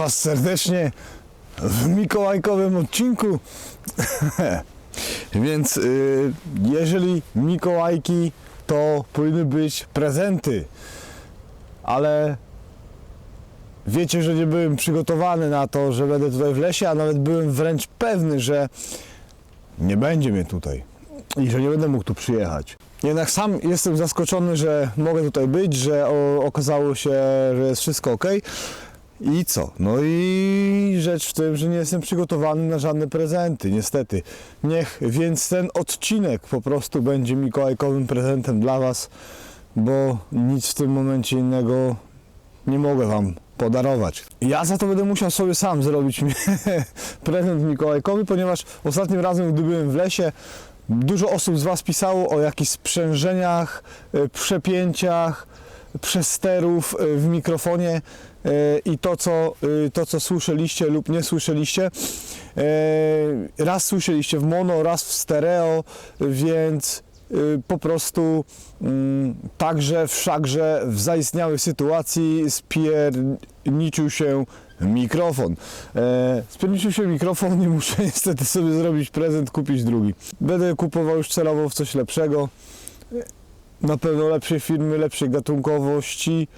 Was serdecznie w mikołajkowym odcinku. Więc y, jeżeli mikołajki, to powinny być prezenty. Ale wiecie, że nie byłem przygotowany na to, że będę tutaj w lesie, a nawet byłem wręcz pewny, że nie będzie mnie tutaj i że nie będę mógł tu przyjechać. Jednak sam jestem zaskoczony, że mogę tutaj być, że okazało się, że jest wszystko ok. I co? No i rzecz w tym, że nie jestem przygotowany na żadne prezenty, niestety. Niech więc ten odcinek po prostu będzie mikołajkowym prezentem dla Was, bo nic w tym momencie innego nie mogę Wam podarować. Ja za to będę musiał sobie sam zrobić prezent mikołajkowy, ponieważ ostatnim razem, gdy byłem w lesie, dużo osób z Was pisało o jakichś sprzężeniach, e, przepięciach, przesterów e, w mikrofonie i to co, e, to, co słyszeliście lub nie słyszeliście. E, Raz słyszeliście w mono, raz w stereo, więc y, po prostu mm, także wszakże w zaistniałej sytuacji spierniczył się mikrofon. E, spierniczył się mikrofon i muszę niestety sobie zrobić prezent, kupić drugi. Będę kupował już celowo w coś lepszego. Na pewno lepszej firmy, lepszej gatunkowości,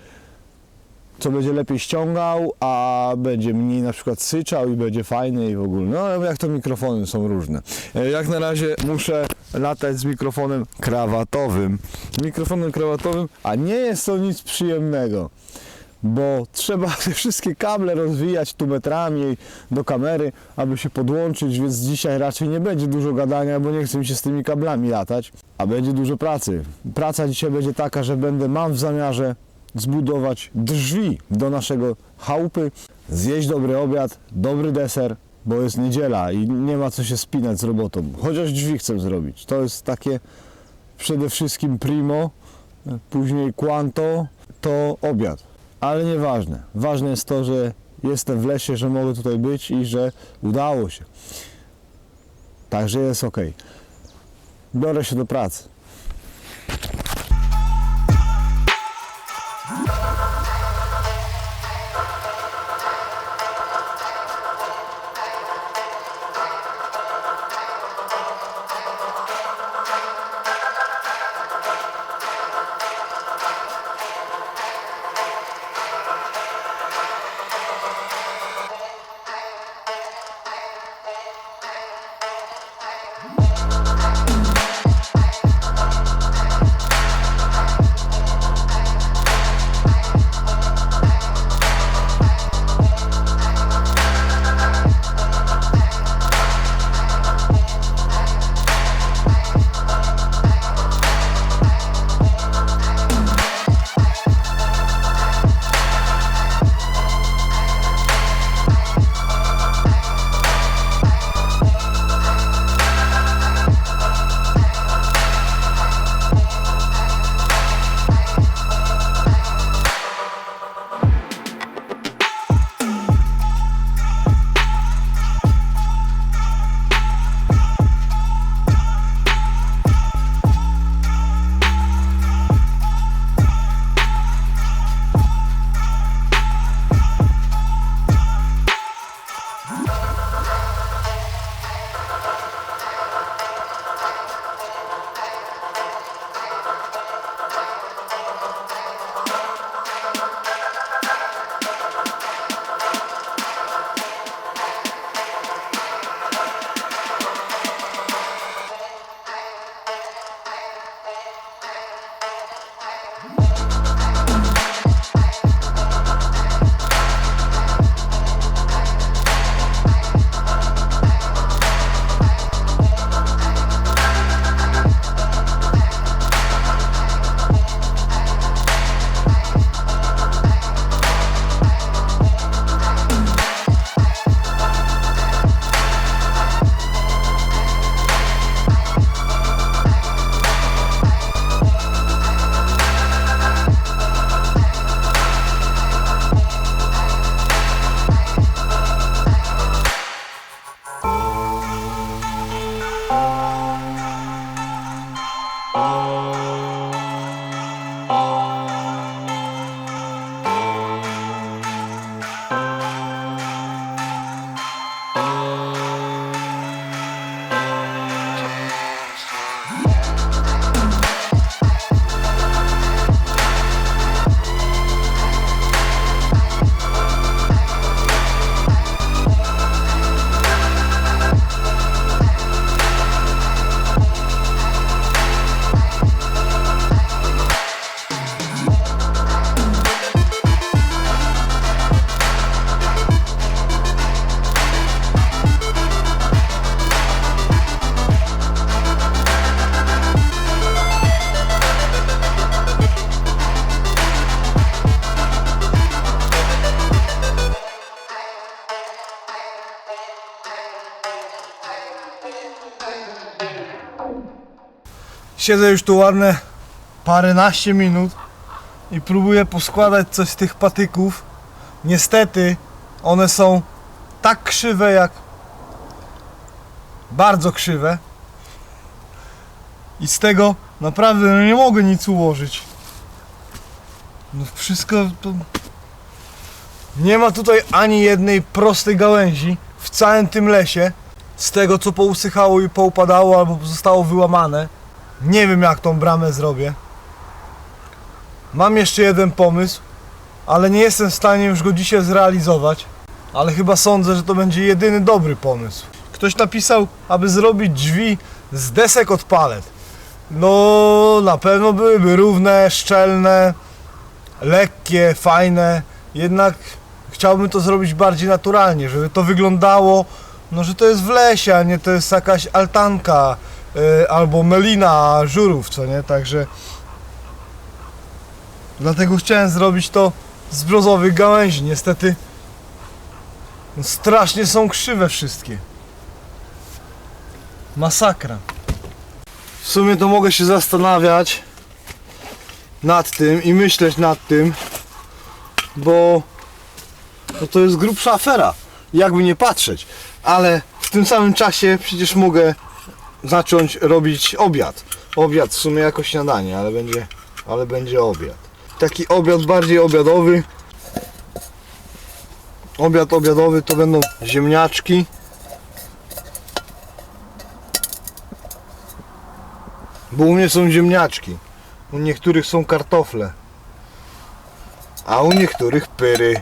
co będzie lepiej ściągał, a będzie mniej na przykład syczał i będzie fajny i w ogóle. No jak to mikrofony są różne. E, Jak na razie muszę latać z mikrofonem krawatowym. Mikrofonem krawatowym, a nie jest to nic przyjemnego. Bo trzeba te wszystkie kable rozwijać tu metrami do kamery, aby się podłączyć, więc dzisiaj raczej nie będzie dużo gadania, bo nie chcę mi się z tymi kablami latać, a będzie dużo pracy. Praca dzisiaj będzie taka, że będę, mam w zamiarze zbudować drzwi do naszego chałupy, zjeść dobry obiad, dobry deser, bo jest niedziela i nie ma co się spinać z robotą. Chociaż drzwi chcę zrobić. To jest takie przede wszystkim primo, później quanto, to obiad. Ale nieważne. Ważne jest to, że jestem w lesie, że mogę tutaj być i że udało się. Także jest ok. Biorę się do pracy. Siedzę już tu ładne paręnaście minut i próbuję poskładać coś z tych patyków. Niestety one są tak krzywe jak bardzo krzywe. I z tego naprawdę no nie mogę nic ułożyć. No wszystko to... Nie ma tutaj ani jednej prostej gałęzi w całym tym lesie. Z tego co pousychało i poupadało albo zostało wyłamane. Nie wiem jak tą bramę zrobię. Mam jeszcze jeden pomysł, ale nie jestem w stanie już go dzisiaj zrealizować. Ale chyba sądzę, że to będzie jedyny dobry pomysł. Ktoś napisał, aby zrobić drzwi z desek od palet. No, na pewno byłyby równe, szczelne, lekkie, fajne. Jednak chciałbym to zrobić bardziej naturalnie, żeby to wyglądało, no, że to jest w lesie, a nie to jest jakaś altanka y, albo melina żurów, co nie? Także dlatego chciałem zrobić to z brzozowych gałęzi. Niestety no, strasznie są krzywe wszystkie. Masakra. W sumie to mogę się zastanawiać nad tym i myśleć nad tym, bo no to jest grubsza afera, jakby nie patrzeć. Ale w tym samym czasie przecież mogę zacząć robić obiad. Obiad w sumie jako śniadanie, ale będzie, ale będzie obiad. Taki obiad bardziej obiadowy. Obiad obiadowy to będą ziemniaczki. Bo u mnie są ziemniaczki. U niektórych są kartofle. A u niektórych pyry.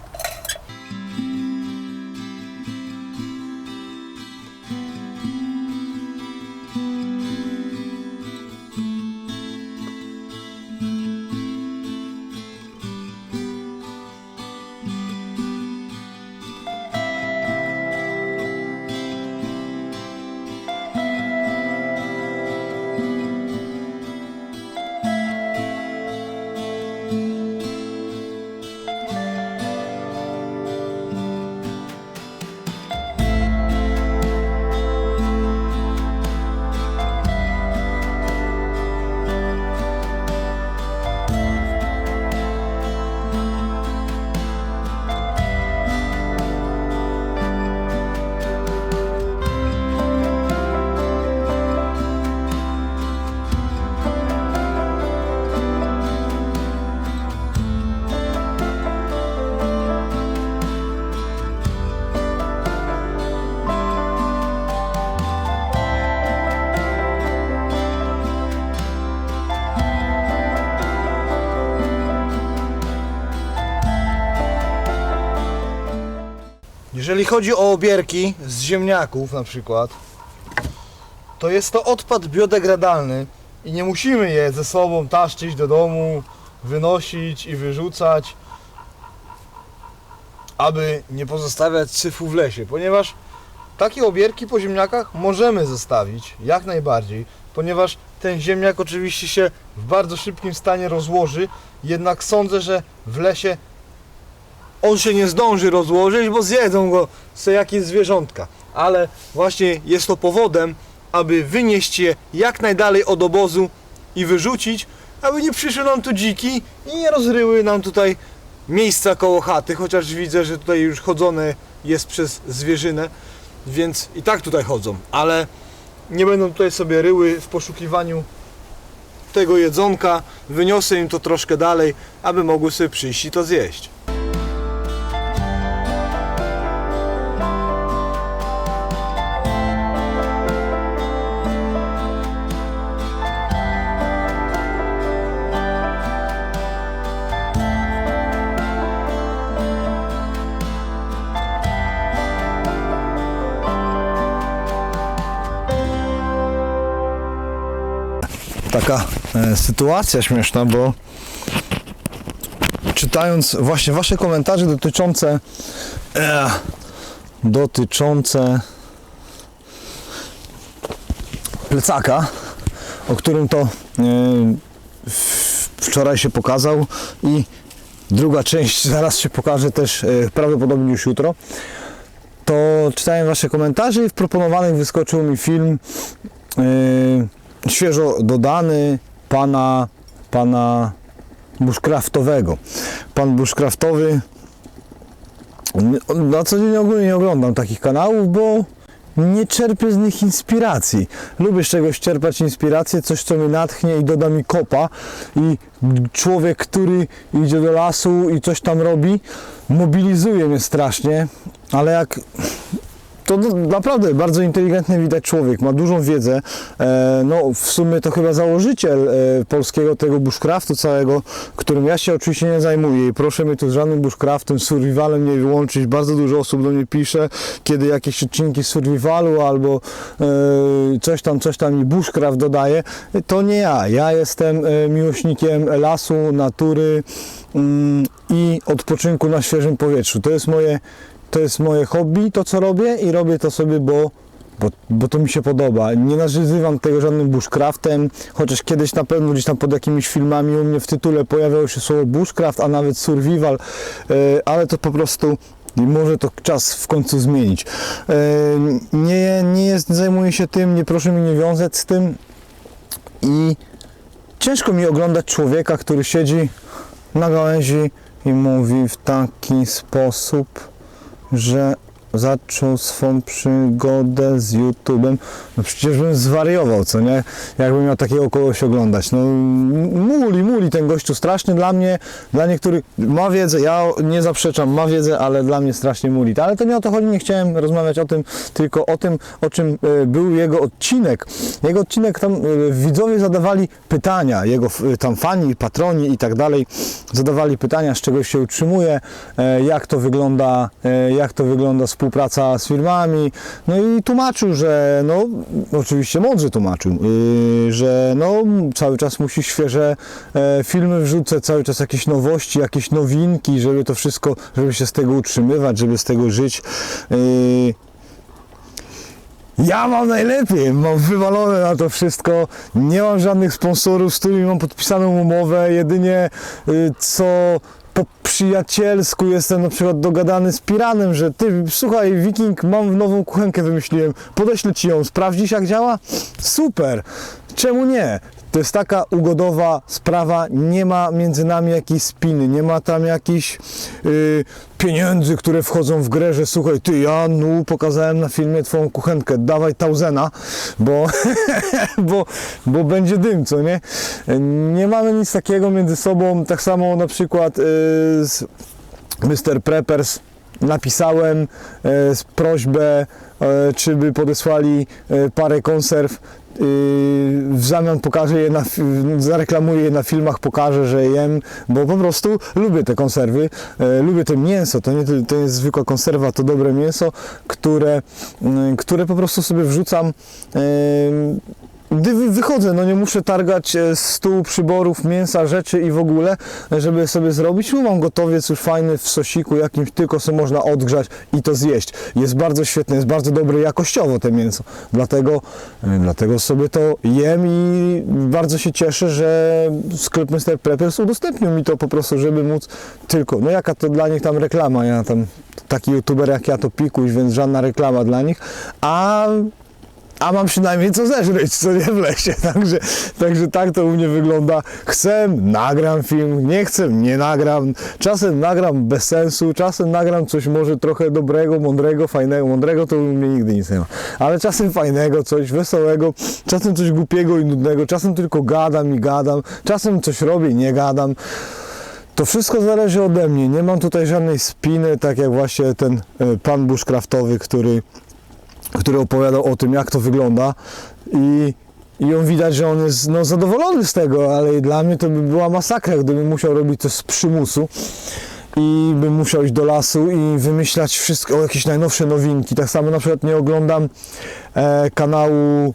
Jeżeli chodzi o obierki z ziemniaków na przykład, to jest to odpad biodegradalny i nie musimy je ze sobą taszczyć do domu, wynosić i wyrzucać, aby nie pozostawiać syfu w lesie, ponieważ takie obierki po ziemniakach możemy zostawić jak najbardziej, ponieważ ten ziemniak oczywiście się w bardzo szybkim stanie rozłoży, jednak sądzę, że w lesie on się nie zdąży rozłożyć, bo zjedzą go jakieś zwierzątka. Ale właśnie jest to powodem, aby wynieść je jak najdalej od obozu i wyrzucić, aby nie przyszły nam tu dziki i nie rozryły nam tutaj miejsca koło chaty, chociaż widzę, że tutaj już chodzone jest przez zwierzynę, więc i tak tutaj chodzą, ale nie będą tutaj sobie ryły w poszukiwaniu tego jedzonka, wyniosę im to troszkę dalej, aby mogły sobie przyjść i to zjeść. Taka e, sytuacja śmieszna, bo czytając właśnie wasze komentarze dotyczące e, dotyczące plecaka, o którym to e, wczoraj się pokazał i druga część zaraz się pokaże też e, prawdopodobnie już jutro to czytałem wasze komentarze i w proponowanych wyskoczył mi film e, świeżo dodany pana, pana bushcraftowego. Pan bushcraftowy na co dzień ogólnie nie oglądam takich kanałów, bo nie czerpię z nich inspiracji. Lubię z czegoś czerpać inspirację, coś co mnie natchnie i doda mi kopa i człowiek, który idzie do lasu i coś tam robi, mobilizuje mnie strasznie, ale jak to naprawdę bardzo inteligentny widać człowiek, ma dużą wiedzę. E, no, w sumie to chyba założyciel e, polskiego tego bushcraftu całego, którym ja się oczywiście nie zajmuję i proszę mnie tu z żadnym bushcraftem, survivalem nie wyłączyć. Bardzo dużo osób do mnie pisze, kiedy jakieś odcinki survivalu albo e, coś tam, coś tam i bushcraft dodaje. To nie ja. Ja jestem miłośnikiem lasu, natury mm, i odpoczynku na świeżym powietrzu. To jest moje to jest moje hobby, to co robię i robię to sobie, bo, bo, bo to mi się podoba. Nie nazywam tego żadnym bushcraftem, chociaż kiedyś na pewno gdzieś tam pod jakimiś filmami u mnie w tytule pojawiało się słowo bushcraft, a nawet survival, e, ale to po prostu i może to czas w końcu zmienić. E, Nie, nie jest, zajmuję się tym, nie proszę mnie nie wiązać z tym i ciężko mi oglądać człowieka, który siedzi na gałęzi i mówi w taki sposób, że zaczął swą przygodę z YouTube'em. No przecież bym zwariował, co nie? Jakbym miał takiego kogoś oglądać. No muli, muli ten gościu straszny dla mnie, dla niektórych ma wiedzę, ja nie zaprzeczam, ma wiedzę, ale dla mnie strasznie muli. Ale to nie o to chodzi, nie chciałem rozmawiać o tym, tylko o tym, o czym e, był jego odcinek. Jego odcinek tam e, widzowie zadawali pytania, jego f- tam fani, patroni i tak dalej, zadawali pytania, z czego się utrzymuje, e, jak to wygląda, e, jak to wygląda współpraca z firmami. No i tłumaczył, że no oczywiście mądrze tłumaczył, yy, że no cały czas musi świeże e, filmy wrzucać, cały czas jakieś nowości, jakieś nowinki, żeby to wszystko, żeby się z tego utrzymywać, żeby z tego żyć. Yy, ja mam najlepiej, mam wywalone na to wszystko, nie mam żadnych sponsorów, z którymi mam podpisaną umowę, jedynie y, co po przyjacielsku jestem na przykład dogadany z Piranem, że ty, słuchaj Wiking, mam nową kuchenkę wymyśliłem, podeślę ci ją, sprawdzisz jak działa? Super, czemu nie? To jest taka ugodowa sprawa, nie ma między nami jakiejś spiny, nie ma tam jakichś y, pieniędzy, które wchodzą w grę, że słuchaj, ty, ja no, pokazałem na filmie twoją kuchenkę, dawaj tauzena, bo, bo, bo będzie dym, co nie? Nie mamy nic takiego między sobą, tak samo na przykład y, z Mr. Preppers napisałem z prośbę, e, czy by podesłali e, parę konserw. W zamian pokażę je na, zareklamuję je na filmach, pokażę, że jem, bo po prostu lubię te konserwy, e, lubię to mięso, to nie to jest zwykła konserwa, to dobre mięso, które, mm, które po prostu sobie wrzucam gdy wy- wychodzę, no nie muszę targać e, stół, przyborów, mięsa, rzeczy i w ogóle, żeby sobie zrobić. Tu mam gotowiec już fajny w sosiku jakimś, tylko sobie można odgrzać i to zjeść. Jest bardzo świetne, jest bardzo dobre jakościowo te mięso. Dlatego, e, dlatego sobie to jem i bardzo się cieszę, że sklep Mr. Preppers udostępnił mi to po prostu, żeby móc tylko, no jaka to dla nich tam reklama, ja tam taki youtuber jak ja to pikuś, więc żadna reklama dla nich, a a mam przynajmniej co zeżreć, co nie w lesie. Także, także tak to u mnie wygląda. Chcę, nagram film, nie chcę, nie nagram. Czasem nagram bez sensu, czasem nagram coś może trochę dobrego, mądrego, fajnego. Mądrego to u mnie nigdy nic nie ma. Ale czasem fajnego, coś wesołego, czasem coś głupiego i nudnego, czasem tylko gadam i gadam, czasem coś robię i nie gadam. To wszystko zależy ode mnie. Nie mam tutaj żadnej spiny, tak jak właśnie ten e, pan bushcraftowy, który który opowiadał o tym, jak to wygląda i, i on widać, że on jest no, zadowolony z tego, ale dla mnie to by była masakra, gdybym musiał robić coś z przymusu i bym musiał iść do lasu i wymyślać wszystko, jakieś najnowsze nowinki. Tak samo na przykład nie oglądam e, kanału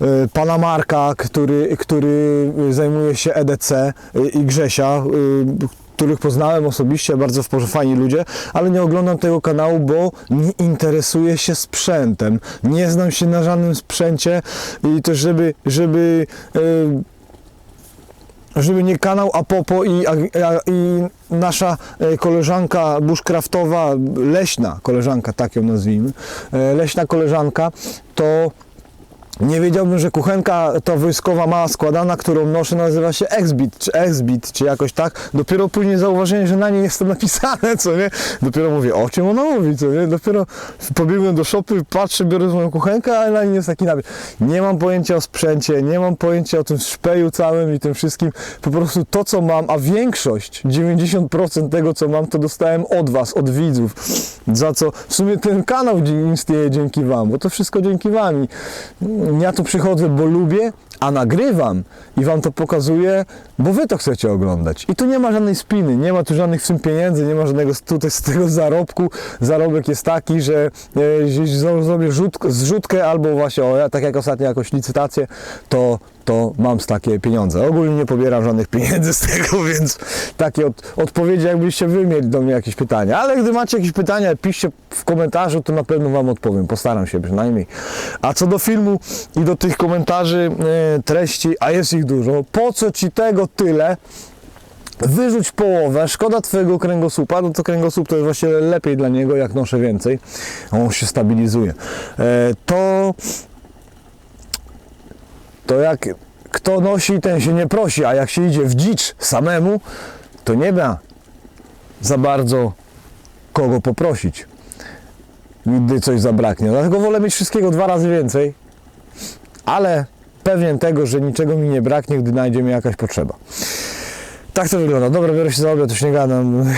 e, pana Marka, który, który zajmuje się EDC e, i Grzesia, e, których poznałem osobiście, bardzo fajni ludzie, ale nie oglądam tego kanału, bo nie interesuję się sprzętem. Nie znam się na żadnym sprzęcie i też żeby, żeby e, żeby nie kanał Apopo i, i nasza e, koleżanka bushcraftowa, leśna koleżanka, tak ją nazwijmy, e, leśna koleżanka, to Nie wiedziałbym, że kuchenka to wojskowa mała składana, którą noszę, nazywa się Exbit, czy Exbit, czy jakoś tak. Dopiero później zauważyłem, że na niej jest to napisane, co nie? Dopiero mówię, o czym ona mówi, co nie? Dopiero pobiegłem do szopy, patrzę, biorę moją kuchenkę, ale na niej jest taki napis. Nie mam pojęcia o sprzęcie, nie mam pojęcia o tym szpeju całym i tym wszystkim. Po prostu to, co mam, a większość, 90% tego, co mam, to dostałem od Was, od widzów. Za co w sumie ten kanał istnieje dzięki Wam, bo to wszystko dzięki Wam. Ja tu przychodzę, bo lubię, a nagrywam i Wam to pokazuję, bo Wy to chcecie oglądać. I tu nie ma żadnej spiny, nie ma tu żadnych w sumie pieniędzy, nie ma żadnego tutaj z tego zarobku. Zarobek jest taki, że e, zrobię rzut, zrzutkę albo właśnie, o, ja, tak jak ostatnio jakąś licytację, to, to mam takie pieniądze. Ogólnie nie pobieram żadnych pieniędzy z tego, więc takie od, odpowiedzi, jakbyście Wy mieli do mnie jakieś pytania. Ale gdy macie jakieś pytania, piszcie w komentarzu, to na pewno Wam odpowiem. Postaram się przynajmniej. A co do filmu i do tych komentarzy, e, treści, a jest ich dużo, po co Ci tego tyle? Wyrzuć połowę, szkoda Twojego kręgosłupa, no to kręgosłup to jest właściwie lepiej dla niego, jak noszę więcej, on się stabilizuje. E, to, to jak kto nosi, ten się nie prosi, a jak się idzie w dzicz samemu, to nie ma za bardzo kogo poprosić, gdy coś zabraknie. Dlatego wolę mieć wszystkiego dwa razy więcej, ale pewien tego, że niczego mi nie braknie, gdy najdzie mnie jakaś potrzeba. Tak to wygląda. Dobra, biorę się za obiad, już nie gadam.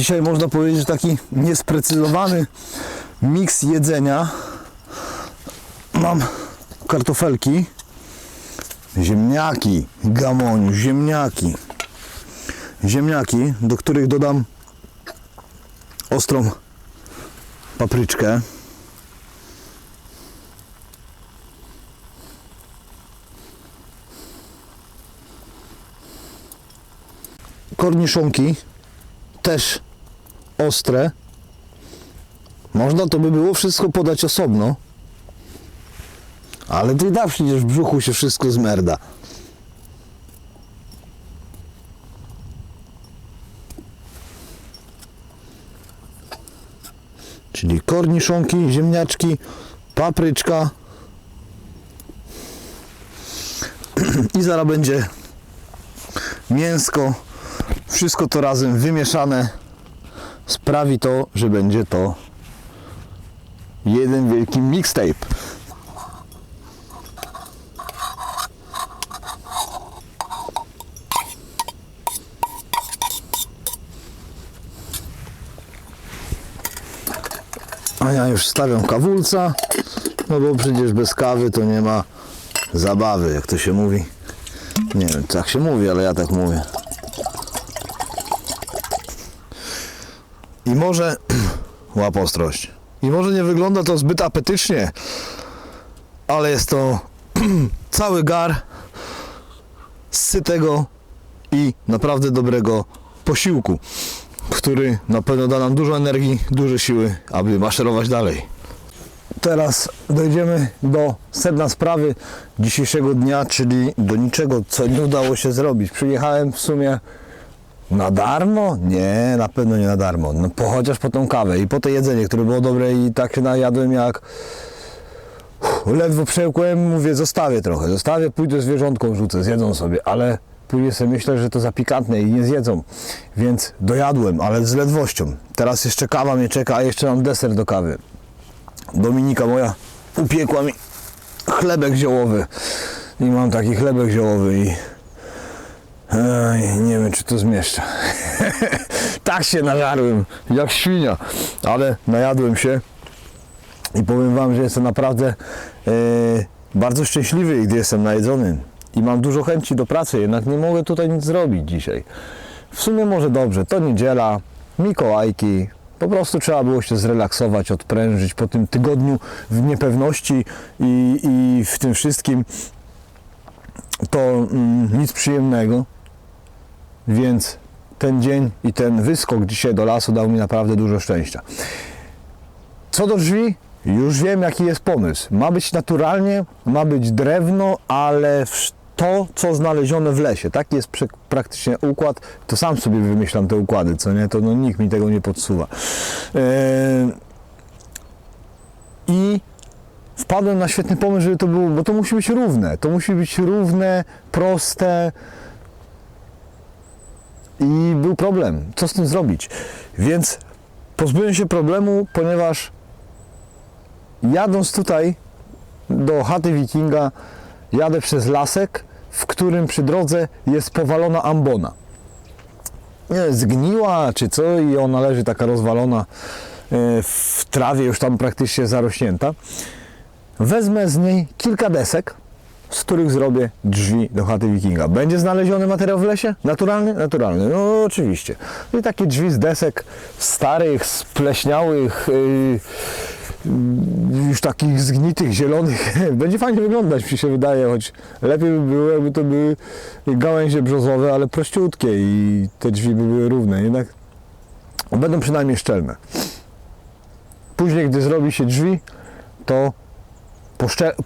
Dzisiaj można powiedzieć, taki niesprecyzowany miks jedzenia. Mam kartofelki, ziemniaki, gamoniu, ziemniaki. Ziemniaki, do których dodam ostrą papryczkę. Korniszonki, też ostre. Można to by było wszystko podać osobno. Ale ty da w brzuchu się wszystko zmerda. Czyli korniszonki, ziemniaczki, papryczka. I zaraz będzie mięsko. Wszystko to razem wymieszane sprawi to, że będzie to jeden wielki mixtape. A ja już stawiam kawulca, no bo przecież bez kawy to nie ma zabawy, jak to się mówi. Nie wiem, tak się mówi, ale ja tak mówię. I może łap ostrość. I może nie wygląda to zbyt apetycznie, ale jest to cały gar sytego i naprawdę dobrego posiłku, który na pewno da nam dużo energii, duże siły, aby maszerować dalej. Teraz dojdziemy do sedna sprawy dzisiejszego dnia, czyli do niczego, co nie udało się zrobić. Przyjechałem w sumie na darmo? Nie, na pewno nie na darmo. No, po, chociaż po tą kawę i po to jedzenie, które było dobre i tak się najadłem jak... Uff, ledwo przełkłem, mówię, zostawię trochę, zostawię, pójdę zwierzątką rzucę, zjedzą sobie, ale później sobie myślę, że to za pikantne i nie zjedzą, więc dojadłem, ale z ledwością. Teraz jeszcze kawa mnie czeka, a jeszcze mam deser do kawy. Dominika moja upiekła mi chlebek ziołowy i mam taki chlebek ziołowy i Ej, nie wiem czy to zmieszczę. tak się nażarłem, jak świnia, ale najadłem się i powiem Wam, że jestem naprawdę e, bardzo szczęśliwy, gdy jestem najedzony i mam dużo chęci do pracy, jednak nie mogę tutaj nic zrobić dzisiaj. W sumie może dobrze, to niedziela, Mikołajki, po prostu trzeba było się zrelaksować, odprężyć po tym tygodniu w niepewności i, i w tym wszystkim to mm, nic przyjemnego, więc ten dzień i ten wyskok dzisiaj do lasu dał mi naprawdę dużo szczęścia. Co do drzwi, już wiem jaki jest pomysł. Ma być naturalnie, ma być drewno, ale to, co znalezione w lesie. Taki jest praktycznie układ. To sam sobie wymyślam te układy, co nie? To no, nikt mi tego nie podsuwa. Eee, I wpadłem na świetny pomysł, żeby to było, bo to musi być równe. To musi być równe, proste. I był problem, co z tym zrobić. Więc pozbyłem się problemu, ponieważ jadąc tutaj do chaty wikinga, jadę przez lasek, w którym przy drodze jest powalona ambona. Zgniła czy co i ona leży taka rozwalona e, w trawie, już tam praktycznie zarośnięta. Wezmę z niej kilka desek, z których zrobię drzwi do chaty wikinga. Będzie znaleziony materiał w lesie? Naturalny? Naturalny, no oczywiście. I takie drzwi z desek starych, spleśniałych, yy, już takich zgnitych, zielonych. Będzie fajnie wyglądać, mi się wydaje, choć lepiej by było, jakby to były gałęzie brzozowe, ale prościutkie i te drzwi by były równe. Jednak będą przynajmniej szczelne. Później, gdy zrobi się drzwi, to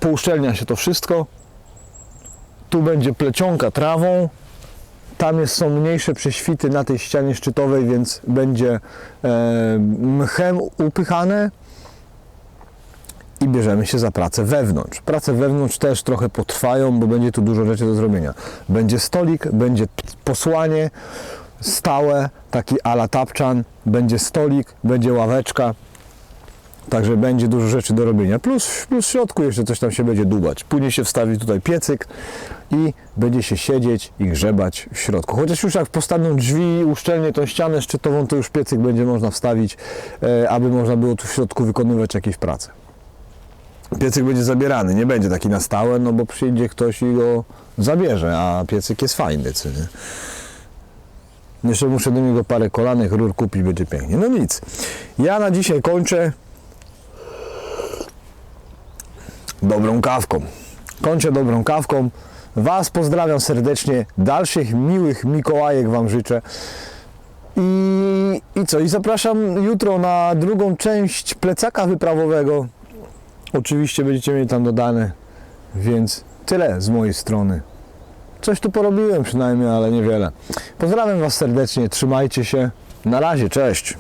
pouszczelnia się to wszystko. Tu będzie plecionka trawą. Tam jest, są mniejsze prześwity na tej ścianie szczytowej, więc będzie e, mchem upychane i bierzemy się za pracę wewnątrz. Prace wewnątrz też trochę potrwają, bo będzie tu dużo rzeczy do zrobienia. Będzie stolik, będzie posłanie stałe, taki ala tapczan, będzie stolik, będzie ławeczka, Także będzie dużo rzeczy do robienia. Plus, plus w środku jeszcze coś tam się będzie dubać. Później się wstawi tutaj piecyk i będzie się siedzieć i grzebać w środku. Chociaż już jak postawią drzwi, uszczelnie tą ścianę szczytową, to już piecyk będzie można wstawić, e, aby można było tu w środku wykonywać jakieś prace. Piecyk będzie zabierany, nie będzie taki na stałe, no bo przyjdzie ktoś i go zabierze, a piecyk jest fajny, co nie? Jeszcze muszę do niego parę kolanek, rur kupić, będzie pięknie. No nic, ja na dzisiaj kończę. Dobrą kawką. Kończę dobrą kawką. Was pozdrawiam serdecznie. Dalszych miłych Mikołajek Wam życzę. I, I co? I zapraszam jutro na drugą część plecaka wyprawowego. Oczywiście będziecie mieli tam dodane, więc tyle z mojej strony. Coś tu porobiłem przynajmniej, ale niewiele. Pozdrawiam Was serdecznie, trzymajcie się. Na razie, cześć.